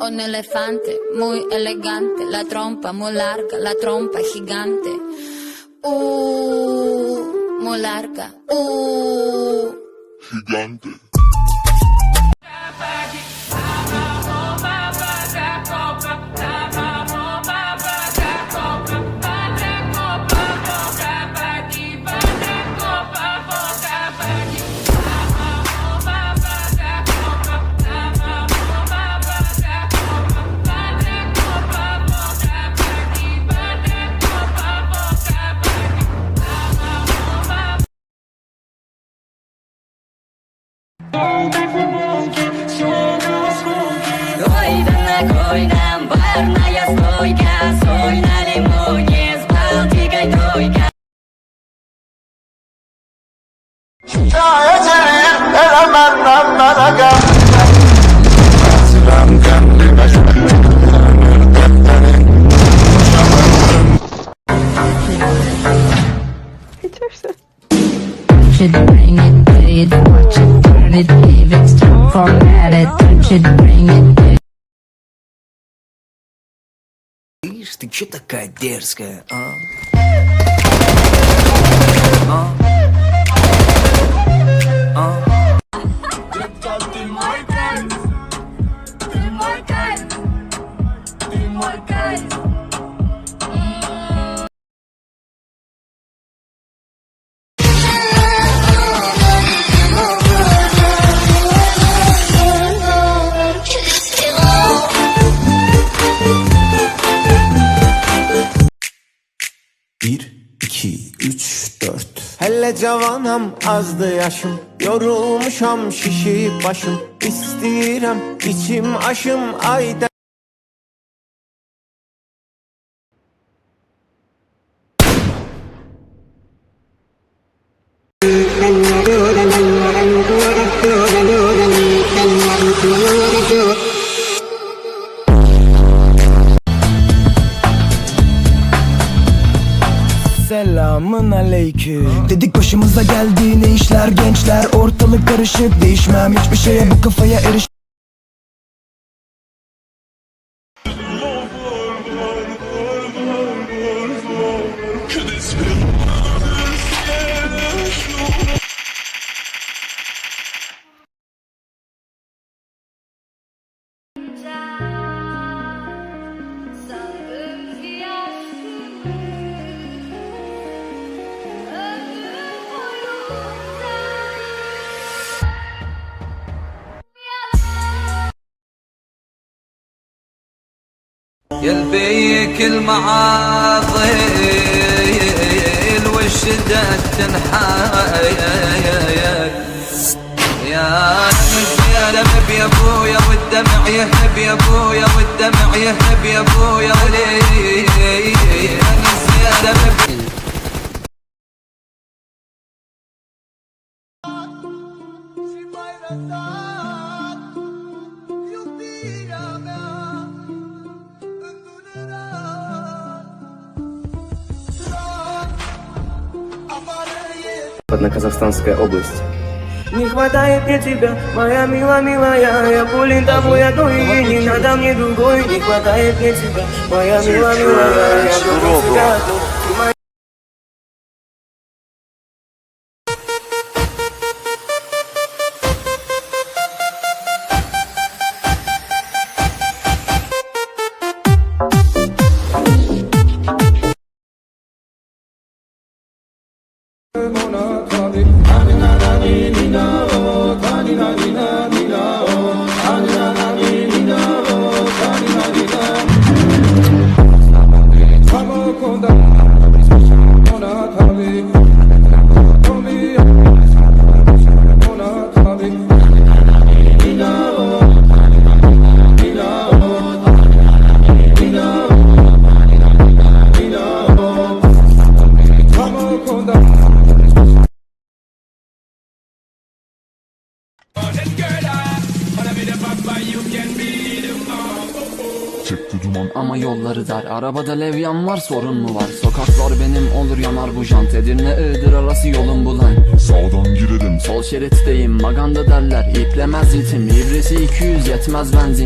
un elefante muy elegante, la trompa muy larga, la trompa gigante. Uh, muy larga. Uh. Gigante. Койдам на койдам, барная стойка Соль на лимоне с Балтикой тройка Şikayetçiyim Ишь, ты чё такая дерзкая, а? Bir, Hele cavanam azdı yaşım. Yorulmuşam şişip başım. İstirem içim aşım ayda Selamın aleyküm. Dedik başımıza geldi ne işler gençler? Ortalık karışık değişmem hiçbir şeye. Bu kafaya eriş قلبي كل معاضيل والشدد تنحايل؟ يا زينب يا أبويا والدمع يهب يا أبويا والدمع يهب يا أبويا لي زينب Поднаказахстанская область. Не хватает мне тебя, моя мила, милая Я болен тобой одной, и не надо мне другой. Не хватает мне тебя, моя мила, милая Я болен тебя. Одной Ama yolları dar Arabada levyan var sorun mu var? Sokaklar benim olur yanar bu jant. Edirne Iğdır arası yolum bulan Sağdan girelim. Sol şeritteyim maganda derler. İplemez ritim. İbresi 200 yetmez benzin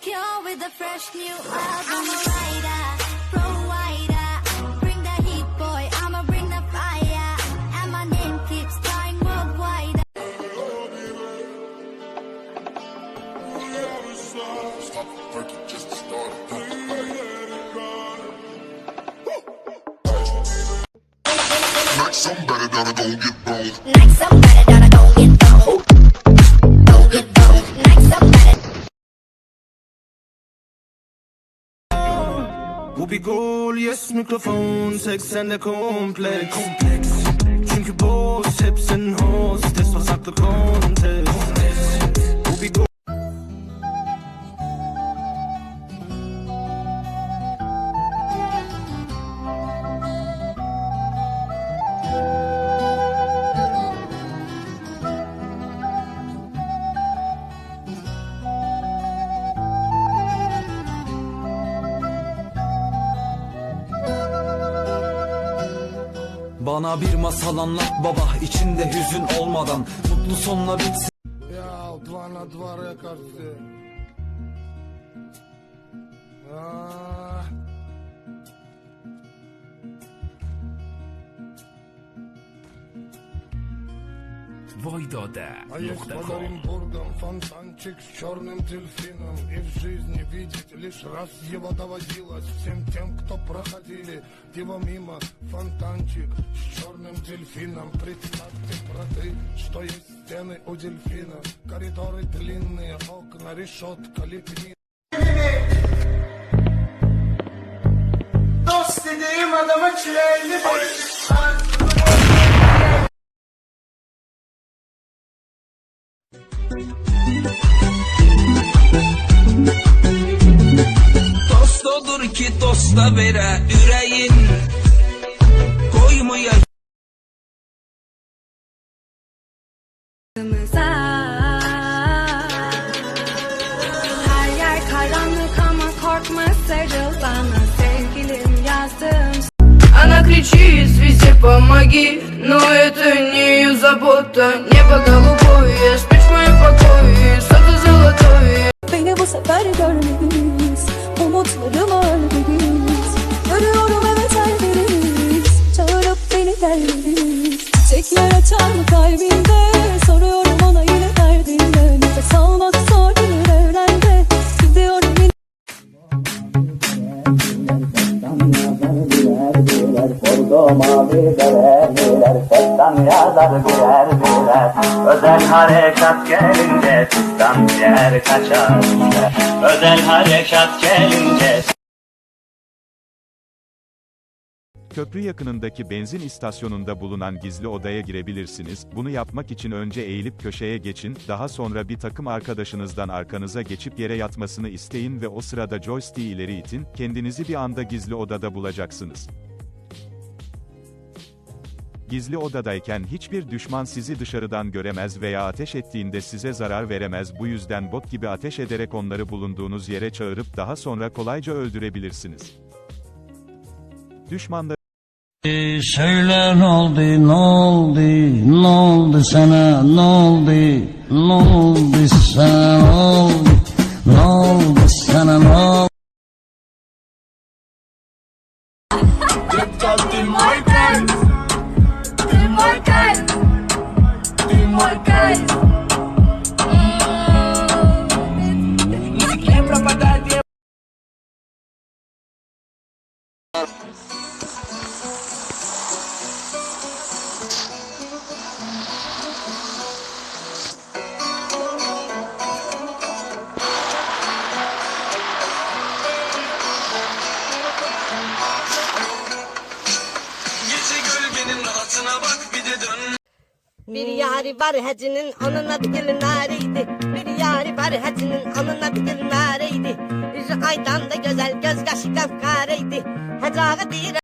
cure with a fresh new album. I'm a writer, provider. Bring the heat, boy. I'ma bring the fire. And my name keeps flying worldwide. Like somebody gotta go get bone. Like somebody gotta go get Bobigol, yes, Mikrofon, Sex an der Komplex. Komplex. Çünkü boş, and host. Bana bir masal anlat baba içinde hüzün olmadan Mutlu sonla bitsin Я два на два рекорды. А, А есть под Фонтанчик с черным дельфином И в жизни видеть лишь раз его доводилось Всем тем, кто проходили его мимо. Фонтанчик с черным дельфином Представьте, браты, что есть стены у дельфина. Коридоры длинные, окна, решетка, лепнина. Dost dediğim adama çileyli Dost ki dosta vere yüreğin Koymuyor Her yer karanlık ama korkma sarıl bana sevgilim yazdım Она кричит, свисти, помоги Но это не ее забота Небо голубое, спишь Çiçekler açar mı kalbinde? Soruyorum ona yine derdinde. Nefes almak zor gelir evrende. Gidiyorum yine Özel harekat gelince Sistem yer kaçar Özel harekat gelince Köprü yakınındaki benzin istasyonunda bulunan gizli odaya girebilirsiniz. Bunu yapmak için önce eğilip köşeye geçin, daha sonra bir takım arkadaşınızdan arkanıza geçip yere yatmasını isteyin ve o sırada joystick'i ileri itin, kendinizi bir anda gizli odada bulacaksınız. Gizli odadayken hiçbir düşman sizi dışarıdan göremez veya ateş ettiğinde size zarar veremez bu yüzden bot gibi ateş ederek onları bulunduğunuz yere çağırıp daha sonra kolayca öldürebilirsiniz. Düşmanları Söyle ne oldu ne oldu ne oldu sana ne oldu ne oldu sana? ne oldu bir yari var hacının onun adı Gülnare'ydi Bir yari var hacının onun adı Gülnare'ydi Yüzü aydan da güzel göz kaşı kapkareydi Hacağı değil